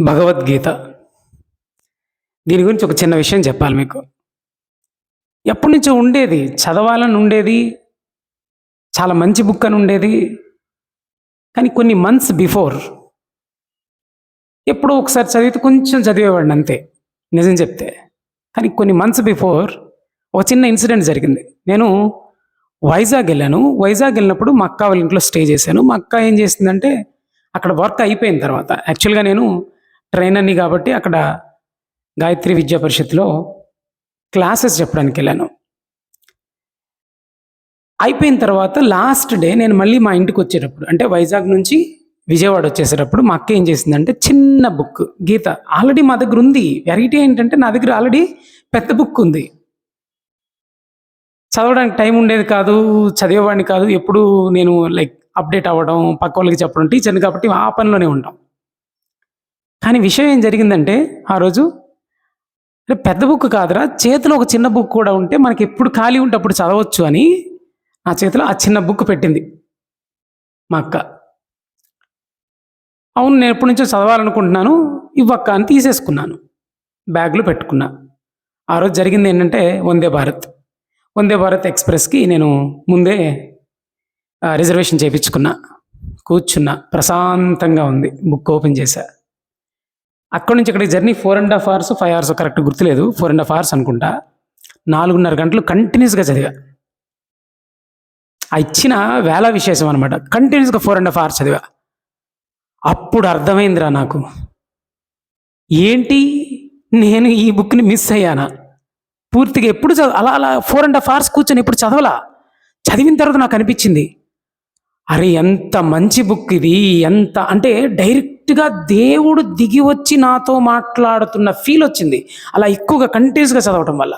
భగవద్గీత. దీని గురించి ఒక చిన్న విషయం చెప్పాలి మీకు. ఎప్పటి నుంచో ఉండేది చదవాలని ఉండేది చాలా మంచి బుక్ అని ఉండేది కానీ కొన్ని మంత్స్ బిఫోర్ ఎప్పుడో ఒకసారి చదివితే కొంచెం చదివేవాడిని అంతే నిజం చెప్తే. కానీ కొన్ని మంత్స్ బిఫోర్ ఒక చిన్న ఇన్సిడెంట్ జరిగింది. నేను వైజాగ్ వెళ్ళాను. వైజాగ్ వెళ్ళినప్పుడు మా అక్క వాళ్ళ ఇంట్లో స్టే చేశాను. మా అక్క ఏం చేసిందంటే అక్కడ వర్క్ అయిపోయిన తర్వాత యాక్చువల్గా నేను ట్రైనర్ని కాబట్టి అక్కడ గాయత్రి విద్యా పరిషత్లో క్లాసెస్ చెప్పడానికి వెళ్ళాను. అయిపోయిన తర్వాత లాస్ట్ డే నేను మళ్ళీ మా ఇంటికి వచ్చేటప్పుడు అంటే వైజాగ్ నుంచి విజయవాడ వచ్చేసేటప్పుడు మా అక్క ఏం చేసిందంటే చిన్న బుక్ గీత ఆల్రెడీ మా దగ్గర ఉంది. వెరైటీ ఏంటంటే నా దగ్గర ఆల్రెడీ పెద్ద బుక్ ఉంది. చదవడానికి టైం ఉండేది కాదు చదివేవాడిని కాదు ఎప్పుడు నేను లైక్ అప్డేట్ అవ్వడం పక్క వాళ్ళకి చెప్పడం టీచర్ని కాబట్టి ఆ పనిలోనే ఉంటాం. కానీ విషయం ఏం జరిగిందంటే ఆ రోజు పెద్ద బుక్ కాదురా చేతిలో ఒక చిన్న బుక్ కూడా ఉంటే మనకి ఎప్పుడు ఖాళీ ఉంటే అప్పుడు చదవచ్చు అని నా చేతిలో ఆ చిన్న బుక్ పెట్టింది మా అక్క. అవును నేను ఎప్పటి నుంచో చదవాలనుకుంటున్నాను ఇవ్వక్క అని తీసేసుకున్నాను బ్యాగ్లో పెట్టుకున్నా. ఆ రోజు జరిగింది ఏంటంటే వందే భారత్. వందే భారత్ ఎక్స్ప్రెస్కి నేను ముందే రిజర్వేషన్ చేయించుకున్నా కూర్చున్నా ప్రశాంతంగా ఉంది బుక్ ఓపెన్ చేశా. అక్కడి నుంచి ఇక్కడికి journey four and half hours five hours correct గుర్తులేదు ఫోర్ అండ్ హాఫ్ అవర్స్ అనుకుంటా. నాలుగున్నర గంటలు కంటిన్యూస్గా చదివా. ఆ ఇచ్చిన వేళ విశేషం అనమాట కంటిన్యూస్గా ఫోర్ అండ్ హాఫ్ అవర్స్ చదివా. అప్పుడు అర్థమైందిరా నాకు. ఏంటి? నేను ఈ బుక్ని మిస్ అయ్యానా? పూర్తిగా ఎప్పుడు చదువు అలా అలా ఫోర్ అండ్ హాఫ్ అవర్స్ కూర్చొని ఎప్పుడు చదవలా? చదివిన తర్వాత నాకు అనిపించింది. అరే ఎంత మంచి బుక్ ఇది ఎంత అంటే డైరెక్ట్ డైరెక్ట్గా దేవుడు దిగి వచ్చి నాతో మాట్లాడుతున్న ఫీల్ వచ్చింది. అలా ఎక్కువగా కంటిన్యూస్గా చదవటం వల్ల.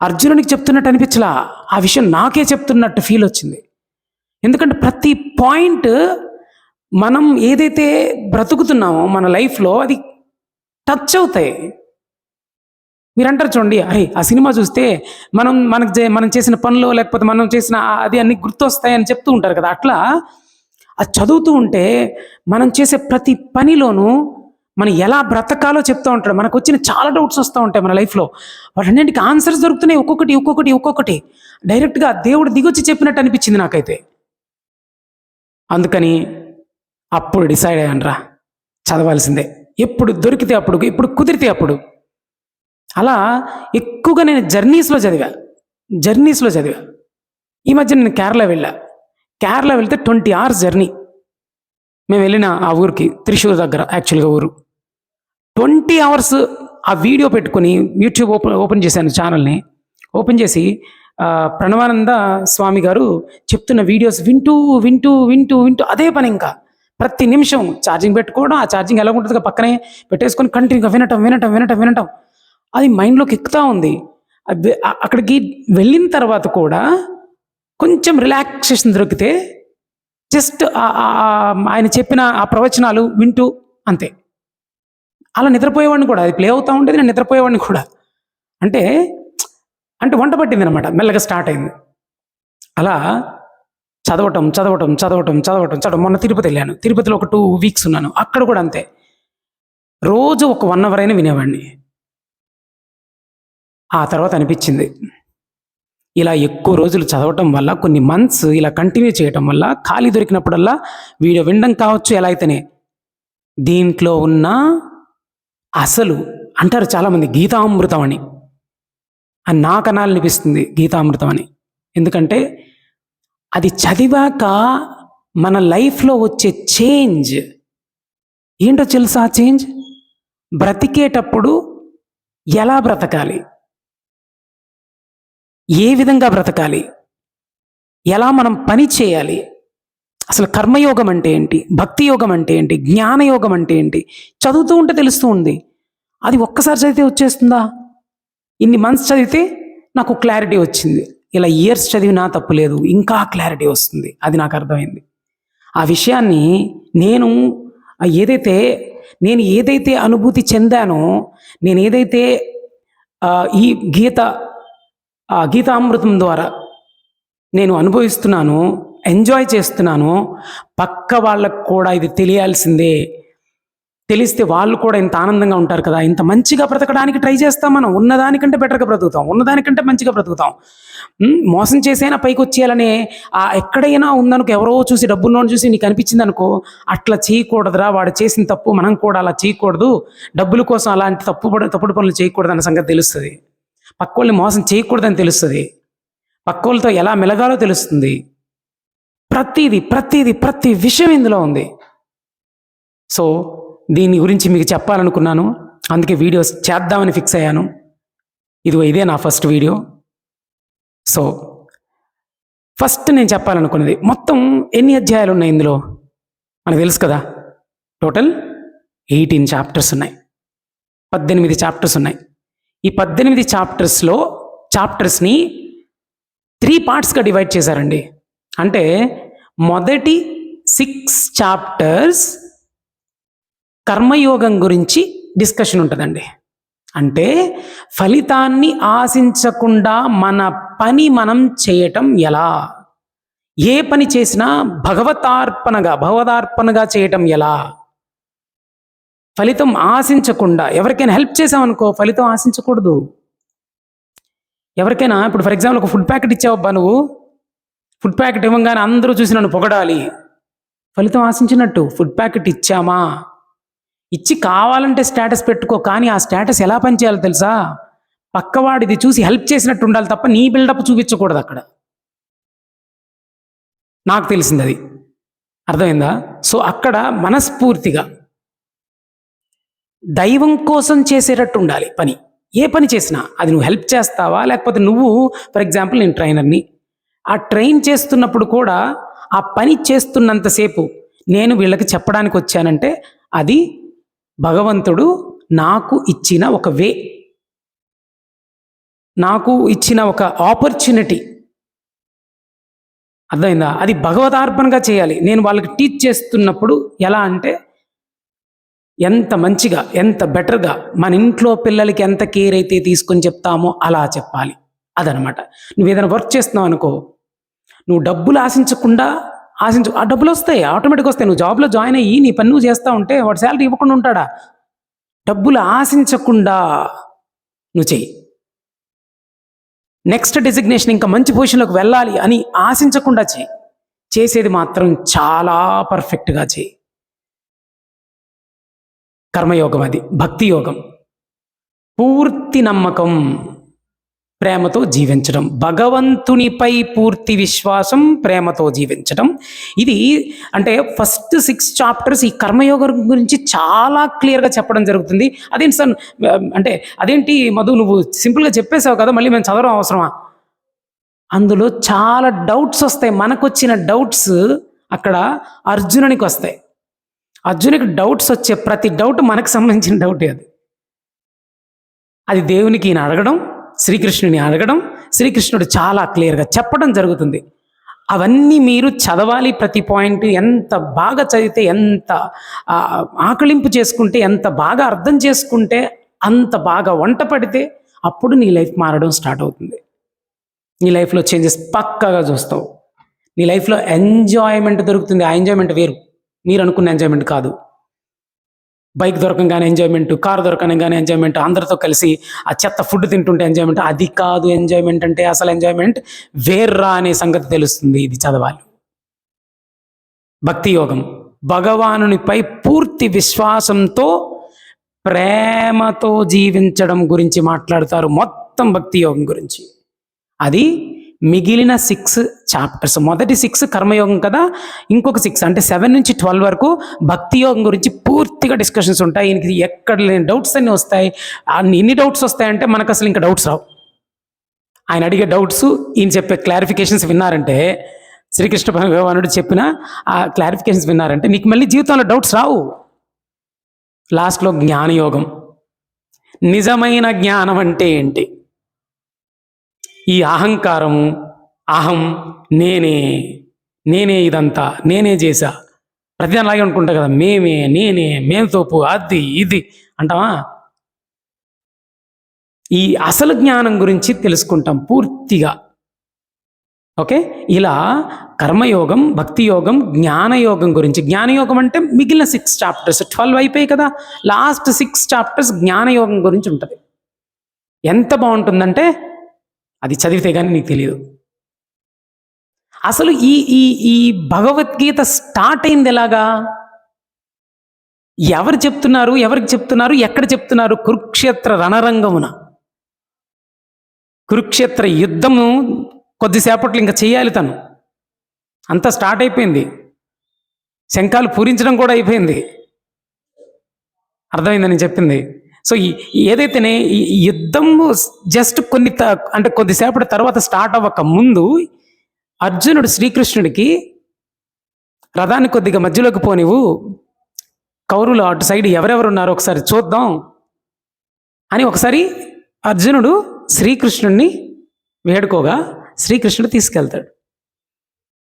అర్జునునికి చెప్తున్నట్టు అనిపించలా? ఆ విషయం నాకే చెప్తున్నట్టు ఫీల్ వచ్చింది. ఎందుకంటే ప్రతి పాయింట్ మనం ఏదైతే బ్రతుకుతున్నామో మన లైఫ్లో అది టచ్ అవుతాయి. మీరు అంటారు చూడండి అరే ఆ సినిమా చూస్తే మనం మనకు మనం చేసిన పనులు లేకపోతే మనం చేసిన అది అన్ని గుర్తొస్తాయని చెప్తూ ఉంటారు కదా అట్లా అది చదువుతూ ఉంటే మనం చేసే ప్రతి పనిలోనూ మనం ఎలా బ్రతకాలో చెప్తూ ఉంటాడు. మనకు వచ్చిన చాలా డౌట్స్ వస్తూ ఉంటాయి మన లైఫ్లో వాటన్నింటికి ఆన్సర్స్ దొరుకుతున్నాయి. ఒక్కొక్కటి ఒక్కొక్కటి ఒక్కొక్కటి. డైరెక్ట్గా దేవుడు దిగొచ్చి చెప్పినట్టు అనిపించింది నాకైతే. అందుకని అప్పుడు డిసైడ్ అయ్యానరా. చదవాల్సిందే. ఎప్పుడు దొరికితే అప్పుడు ఎప్పుడు కుదిరితే అప్పుడు. అలా ఎక్కువగా నేను జర్నీస్లో చదివా. జర్నీస్లో చదివా. ఈ మధ్య నేను కేరళ వెళ్ళా. కేరళ వెళ్తే ట్వంటీ అవర్స్ జర్నీ. మేము వెళ్ళిన ఆ ఊరికి త్రిశూర్ దగ్గర యాక్చువల్గా ఊరు. ట్వంటీ అవర్స్ ఆ వీడియో పెట్టుకుని యూట్యూబ్ ఓపెన్ ఓపెన్ చేశాను ఛానల్ని. ఓపెన్ చేసి ప్రణవానంద స్వామి గారు చెప్తున్న వీడియోస్ వింటూ వింటూ వింటూ వింటూ అదే పని ఇంకా. ప్రతి నిమిషం ఛార్జింగ్ పెట్టుకోవడం ఆ ఛార్జింగ్ ఎలా ఉంటుందో పక్కనే పెట్టేసుకొని కంటిన్యూగా వినటం వినటం వినటం వినటం. అది మైండ్లోకి ఎక్కుతా ఉంది. అది అక్కడికి వెళ్ళిన తర్వాత కూడా కొంచెం రిలాక్సేషన్ దొరికితే జస్ట్ ఆయన చెప్పిన ఆ ప్రవచనాలు వింటూ అంతే. అలా నిద్రపోయేవాడిని కూడా అది ప్లే అవుతూ ఉండేది నేను నిద్రపోయేవాడిని కూడా. అంటే అంటే వంట పట్టింది అనమాట మెల్లగా స్టార్ట్ అయింది. అలా చదవటం చదవటం చదవటం చదవటం చదవటం మొన్న తిరుపతి వెళ్ళాను. తిరుపతిలో ఒక టూ వీక్స్ ఉన్నాను. అక్కడ కూడా అంతే. రోజు ఒక వన్ అవర్ అయినా వినేవాడిని. ఆ తర్వాత అనిపించింది. ఇలా ఎక్కువ రోజులు చదవటం వల్ల కొన్ని మంత్స్ ఇలా కంటిన్యూ చేయటం వల్ల ఖాళీ దొరికినప్పుడల్లా వీడియో వినడం కావచ్చు ఎలా అయితేనే. దీంట్లో ఉన్న అసలు అంటారు చాలామంది గీతామృతం అని. అని నాకు అనాలనిపిస్తుంది గీతామృతం అని. ఎందుకంటే అది చదివాక మన లైఫ్లో వచ్చే చేంజ్ ఏంటో తెలుసా ఆ చేంజ్ బ్రతికేటప్పుడు ఎలా బ్రతకాలి? ఏ విధంగా బ్రతకాలి? ఎలా మనం పని చేయాలి? అసలు కర్మయోగం అంటే ఏంటి? భక్తి యోగం అంటే ఏంటి? జ్ఞానయోగం అంటే ఏంటి? చదువుతూ ఉంటే తెలుస్తూ ఉంది. అది ఒక్కసారి చదివితే వచ్చేస్తుందా? ఇన్ని మంత్స్ చదివితే నాకు క్లారిటీ వచ్చింది. ఇలా ఇయర్స్ చదివినా తప్పు లేదు. ఇంకా క్లారిటీ వస్తుంది. అది నాకు అర్థమైంది. ఆ విషయాన్ని నేను ఏదైతే నేను ఏదైతే అనుభూతి చెందానో నేను ఏదైతే ఈ గీత ఆ గీతామృతం ద్వారా నేను అనుభవిస్తున్నాను ఎంజాయ్ చేస్తున్నాను. పక్క వాళ్ళకు కూడా ఇది తెలియాల్సిందే. తెలిస్తే వాళ్ళు కూడా ఇంత ఆనందంగా ఉంటారు కదా. ఇంత మంచిగా బ్రతకడానికి ట్రై చేస్తాం మనం. ఉన్నదానికంటే బెటర్గా బ్రతుకుతాం. ఉన్నదానికంటే మంచిగా బ్రతుకుతాం. మోసం చేసైనా పైకి వచ్చేయాలనే ఆ ఎక్కడైనా ఉందనుకో ఎవరో చూసి డబ్బుల్లోని చూసి నీకు అనిపించింది అనుకో అట్లా చేయకూడదురా. వాడు చేసిన తప్పు మనం కూడా అలా చేయకూడదు. డబ్బుల కోసం అలాంటి తప్పు తప్పుడు పనులు చేయకూడదు అన్న సంగతి తెలుస్తుంది. పక్కోళ్ళని మోసం చేయకూడదని తెలుస్తుంది. పక్కోళ్ళతో ఎలా మెలగాలో తెలుస్తుంది. ప్రతిదీ ప్రతిదీ ప్రతి విషయం ఇందులో ఉంది. సో దీని గురించి మీకు చెప్పాలనుకున్నాను. అందుకే వీడియోస్ చేద్దామని ఫిక్స్ అయ్యాను. ఇది ఇదే నా ఫస్ట్ వీడియో. సో ఫస్ట్ నేను చెప్పాలనుకున్నది మొత్తం ఎన్ని అధ్యాయాలు ఉన్నాయి ఇందులో? మనకు తెలుసు కదా? టోటల్ ఎయిటీన్ చాప్టర్స్ ఉన్నాయి. పద్దెనిమిది చాప్టర్స్ ఉన్నాయి. ఈ పద్దెనిమిది చాప్టర్స్లో చాప్టర్స్ని త్రీ పార్ట్స్గా డివైడ్ చేశారండి. అంటే మొదటి సిక్స్ చాప్టర్స్ కర్మయోగం గురించి డిస్కషన్ ఉంటుందండి. అంటే ఫలితాన్ని ఆశించకుండా మన పని మనం చేయటం ఎలా? ఏ పని చేసినా భగవతార్పణగా భగవదార్పణగా చేయటం ఎలా? ఫలితం ఆశించకుండా ఎవరికైనా హెల్ప్ చేసామనుకో ఫలితం ఆశించకూడదు. ఎవరికైనా ఇప్పుడు ఫర్ ఎగ్జాంపుల్ ఒక ఫుడ్ ప్యాకెట్ ఇచ్చావబ్బా నువ్వు ఫుడ్ ప్యాకెట్ ఇవ్వగానే అందరూ చూసి నన్ను పొగడాలి. ఫలితం ఆశించినట్టు ఫుడ్ ప్యాకెట్ ఇచ్చామా? ఇచ్చి కావాలంటే స్టేటస్ పెట్టుకో కానీ ఆ స్టేటస్ ఎలా పనిచేయాలో తెలుసా? పక్కవాడిది చూసి హెల్ప్ చేసినట్టు ఉండాలి తప్ప నీ బిల్డప్ చూపించకూడదు అక్కడ. నాకు తెలిసింది అది. అర్థమైందా? సో అక్కడ మనస్ఫూర్తిగా దైవం కోసం చేసేటట్టు ఉండాలి పని. ఏ పని చేసినా అది నువ్వు హెల్ప్ చేస్తావా? లేకపోతే నువ్వు ఫర్ ఎగ్జాంపుల్ నేను ట్రైనర్ని. ఆ ట్రైన్ చేస్తున్నప్పుడు కూడా ఆ పని చేస్తున్నంతసేపు నేను వీళ్ళకి చెప్పడానికి వచ్చానంటే అది భగవంతుడు నాకు ఇచ్చిన ఒక వే. నాకు ఇచ్చిన ఒక ఆపర్చునిటీ. అర్థమైందా? అది భగవదార్పణగా చేయాలి. నేను వాళ్ళకి టీచ్ చేస్తున్నప్పుడు ఎలా అంటే ఎంత మంచిగా ఎంత బెటర్గా మన ఇంట్లో పిల్లలకి ఎంత కేర్ అయితే తీసుకొని చెప్తామో అలా చెప్పాలి. అదనమాట. నువ్వు ఏదైనా వర్క్ చేస్తున్నావు అనుకో నువ్వు డబ్బులు ఆశించకుండా ఆశించు ఆ డబ్బులు వస్తాయి ఆటోమేటిక్గా వస్తాయి. నువ్వు జాబ్లో జాయిన్ అయ్యి నీ పని నువ్వు చేస్తూ ఉంటే వాడు శాలరీ ఇవ్వకుండా ఉంటాడా? డబ్బులు ఆశించకుండా నువ్వు చెయ్యి. నెక్స్ట్ డెసిగ్నేషన్ ఇంకా మంచి పొజిషన్లోకి వెళ్ళాలి అని ఆశించకుండా చేయి చేసేది మాత్రం చాలా పర్ఫెక్ట్గా చేయి కర్మయోగం అది భక్తి యోగం పూర్తి నమ్మకం ప్రేమతో జీవించడం భగవంతునిపై పూర్తి విశ్వాసం ప్రేమతో జీవించడం. ఇది అంటే ఫస్ట్ సిక్స్ చాప్టర్స్ ఈ కర్మయోగం గురించి చాలా క్లియర్గా చెప్పడం జరుగుతుంది. అదేంటి సార్ అంటే అదేంటి మధు నువ్వు సింపుల్గా చెప్పేసావు కదా మళ్ళీ మేము చదవడం అవసరమా? అందులో చాలా డౌట్స్ వస్తాయి. మనకు వచ్చిన డౌట్స్ అక్కడ అర్జునునికి వస్తాయి. అర్జునికి డౌట్స్ వచ్చే ప్రతి డౌట్ మనకు సంబంధించిన డౌటే అది. అది దేవునికి ఈయన అడగడం శ్రీకృష్ణుని అడగడం శ్రీకృష్ణుడు చాలా క్లియర్గా చెప్పడం జరుగుతుంది. అవన్నీ మీరు చదవాలి ప్రతి పాయింట్ ఎంత బాగా చదివితే ఎంత ఆకలింపు చేసుకుంటే ఎంత బాగా అర్థం చేసుకుంటే అంత బాగా వంట పడితే అప్పుడు నీ లైఫ్ మారడం స్టార్ట్ అవుతుంది. నీ లైఫ్లో చేంజెస్ పక్కగా చూస్తావు. నీ లైఫ్లో ఎంజాయ్మెంట్ దొరుకుతుంది. ఆ ఎంజాయ్మెంట్ వేరు. మీరు అనుకున్న ఎంజాయ్మెంట్ కాదు. బైక్ దొరకంగానే ఎంజాయ్మెంట్ కార్ దొరకంగానే ఎంజాయ్మెంట్ అందరితో కలిసి ఆ చెత్త ఫుడ్ తింటుంటే ఎంజాయ్మెంట్ అది కాదు ఎంజాయ్మెంట్ అంటే అసలు ఎంజాయ్మెంట్ వేర్రా అనే సంగతి తెలుస్తుంది ఇది చదవాలి. భక్తి యోగం. భగవానునిపై పూర్తి విశ్వాసంతో ప్రేమతో జీవించడం గురించి మాట్లాడతారు మొత్తం భక్తి యోగం గురించి. అది మిగిలిన సిక్స్ చాప్టర్స్ మొదటి సిక్స్ కర్మయోగం కదా? ఇంకొక సిక్స్ అంటే సెవెన్ నుంచి ట్వెల్వ్ వరకు భక్తి యోగం గురించి పూర్తిగా డిస్కషన్స్ ఉంటాయి. ఈయనకి ఎక్కడ లేని డౌట్స్ అన్నీ వస్తాయి. అన్ని ఎన్ని డౌట్స్ వస్తాయంటే మనకు అసలు ఇంకా డౌట్స్ రావు. ఆయన అడిగే డౌట్స్ ఈయన చెప్పే క్లారిఫికేషన్స్ విన్నారంటే శ్రీకృష్ణ భగవానుడు చెప్పిన ఆ క్లారిఫికేషన్స్ విన్నారంటే నీకు మళ్ళీ జీవితంలో డౌట్స్ రావు. లాస్ట్లో జ్ఞానయోగం. నిజమైన జ్ఞానం అంటే ఏంటి? ఈ అహంకారము అహం నేనే నేనే ఇదంతా నేనే చేశా. ప్రతిదాని అలాగే అనుకుంటా కదా మేమే నేనే మేము తోపు అది ఇది అంటావా? ఈ అసలు జ్ఞానం గురించి తెలుసుకుంటాం పూర్తిగా. ఓకే? ఇలా కర్మయోగం భక్తి యోగం జ్ఞానయోగం గురించి జ్ఞానయోగం అంటే మిగిలిన సిక్స్ చాప్టర్స్ ట్వెల్వ్ అయిపోయాయి కదా లాస్ట్ సిక్స్ చాప్టర్స్ జ్ఞానయోగం గురించి ఉంటుంది. ఎంత బాగుంటుందంటే అది చదివితే కానీ నీకు తెలియదు అసలు ఈ ఈ ఈ భగవద్గీత స్టార్ట్ అయింది ఎలాగా? ఎవరు చెప్తున్నారు ఎవరికి చెప్తున్నారు ఎక్కడ చెప్తున్నారు? కురుక్షేత్ర రణరంగమున. కురుక్షేత్ర యుద్ధము కొద్దిసేపట్లో ఇంకా చేయాలి తను. అంతా స్టార్ట్ అయిపోయింది. శంఖాలు పూరించడం కూడా అయిపోయింది. అర్థమైందని నేను చెప్పింది? సో ఏదైతేనే యుద్ధము యుద్ధం జస్ట్ కొన్ని త- అంటే కొద్దిసేపటి తర్వాత స్టార్ట్ అవ్వక ముందు అర్జునుడు శ్రీకృష్ణుడికి రథాన్ని కొద్దిగా మధ్యలోకి పోనివు కౌరులు అటు సైడ్ ఎవరెవరు ఉన్నారో ఒకసారి చూద్దాం అని ఒకసారి అర్జునుడు శ్రీకృష్ణుడిని వేడుకోగా శ్రీకృష్ణుడు తీసుకెళ్తాడు.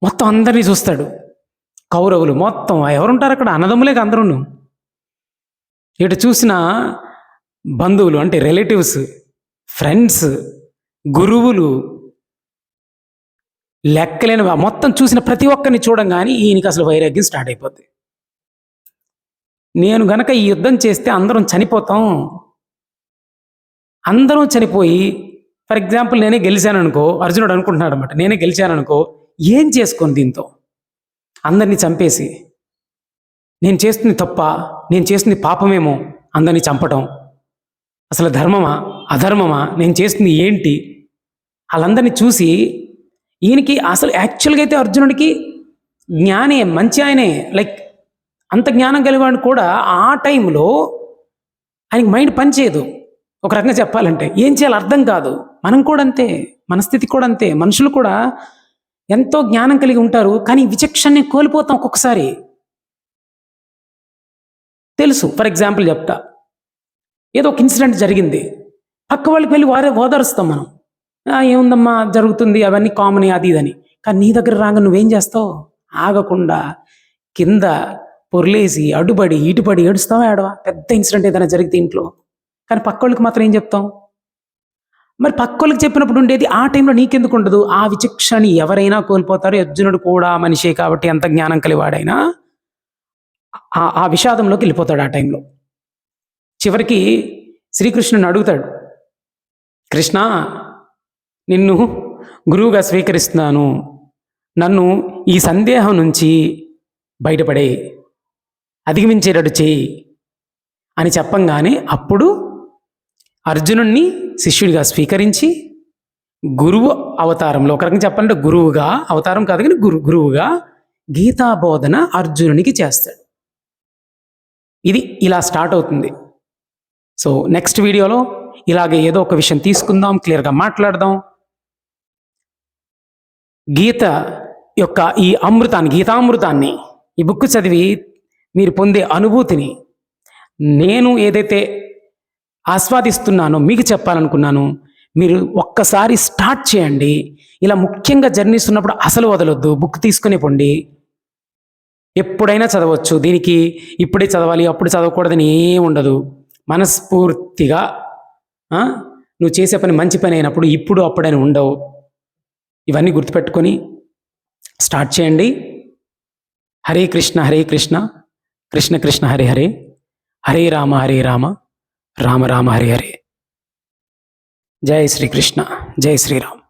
మొత్తం అందరినీ చూస్తాడు. కౌరవులు మొత్తం ఎవరుంటారు అక్కడ? అన్నదమ్ములే అందరూ ఇటు చూసిన బంధువులు అంటే రిలేటివ్స్ ఫ్రెండ్స్ గురువులు లెక్కలేని మొత్తం చూసిన ప్రతి ఒక్కరిని చూడంగానే ఈయనకి అసలు వైరాగ్యం స్టార్ట్ అయిపోద్ది. నేను గనక ఈ యుద్ధం చేస్తే అందరం చనిపోతాం. అందరం చనిపోయి ఫర్ ఎగ్జాంపుల్ నేనే గెలిచాను అనుకో అర్జునుడు అనుకుంటున్నాడు అనమాట నేనే గెలిచాను అనుకో ఏం చేసుకోను దీంతో? అందరినీ చంపేసి నేను చేస్తుంది తప్ప నేను చేస్తుంది పాపమేమో అందరినీ చంపటం. అసలు ధర్మమా? అధర్మమా? నేను చేస్తుంది ఏంటి? వాళ్ళందరినీ చూసి ఈయనకి అసలు యాక్చువల్గా అయితే అర్జునుడికి జ్ఞానే మంచి ఆయనే లైక్ అంత జ్ఞానం కలిగివాడు కూడా ఆ టైంలో ఆయనకి మైండ్ పనిచేయదు. ఒక రకంగా చెప్పాలంటే ఏం చేయాలో అర్థం కాదు. మనం కూడా అంతే మన స్థితి కూడా అంతే. మనుషులు కూడా ఎంతో జ్ఞానం కలిగి ఉంటారు కానీ విచక్షణని కోల్పోతాం ఒక్కొక్కసారి. తెలుసు ఫర్ ఎగ్జాంపుల్ చెప్తా. ఏదో ఒక ఇన్సిడెంట్ జరిగింది. పక్క వాళ్ళకి వెళ్ళి వారే ఓదారుస్తాం మనం. ఏముందమ్మా జరుగుతుంది అవన్నీ కామన్ అది ఇదని. కానీ నీ దగ్గర రాగా నువ్వేం చేస్తావు? ఆగకుండా కింద పొర్లేసి అడ్డుపడి ఇటుపడి ఏడుస్తావా ఏడవా? పెద్ద ఇన్సిడెంట్ ఏదైనా జరిగితే ఇంట్లో. కానీ పక్కోళ్ళకి మాత్రం ఏం చెప్తాం మరి పక్కోళ్ళకి చెప్పినప్పుడు ఉండేది ఆ టైంలో నీకెందుకు ఉండదు? ఆ విచక్షణని ఎవరైనా కోల్పోతారు. అర్జునుడు కూడా మనిషే కాబట్టి ఎంత జ్ఞానం కలివాడైనా ఆ- ఆ విషాదంలోకి వెళ్ళిపోతాడు ఆ టైంలో చివరికి శ్రీకృష్ణుని అడుగుతాడు కృష్ణ నిన్ను గురువుగా స్వీకరిస్తున్నాను. నన్ను ఈ సందేహం నుంచి బయటపడే అధిగమించేటట్టు చేయి అని చెప్పంగానే అప్పుడు అర్జునుణ్ణి శిష్యుడిగా స్వీకరించి గురువు అవతారంలో ఒక రకంగా చెప్పాలంటే గురువుగా అవతారం కాదు కానీ గురు గురువుగా గీతాబోధన అర్జునునికి చేస్తాడు. ఇది ఇలా స్టార్ట్ అవుతుంది. సో నెక్స్ట్ వీడియోలో ఇలాగే ఏదో ఒక విషయం తీసుకుందాం క్లియర్గా మాట్లాడదాం. గీత యొక్క ఈ అమృతాన్ని గీతామృతాన్ని ఈ బుక్ చదివి మీరు పొందే అనుభూతిని నేను ఏదైతే ఆస్వాదిస్తున్నానో మీకు చెప్పాలనుకున్నాను మీరు ఒక్కసారి స్టార్ట్ చేయండి. ఇలా ముఖ్యంగా జర్నీస్ ఉన్నప్పుడు అసలు వదలొద్దు. బుక్ తీసుకుని పొండి. ఎప్పుడైనా చదవచ్చు. దీనికి ఇప్పుడే చదవాలి అప్పుడు చదవకూడదని ఏం ఉండదు. మనస్ఫూర్తిగా నువ్వు చేసే పని మంచి పని అయినప్పుడు ఇప్పుడు అప్పుడని ఉండవు. ఇవన్నీ గుర్తుపెట్టుకొని స్టార్ట్ చేయండి. హరే కృష్ణ హరే కృష్ణ కృష్ణ కృష్ణ హరే హరే హరే రామ హరే రామ రామ రామ హరే హరే. జై శ్రీకృష్ణ జై శ్రీరామ్.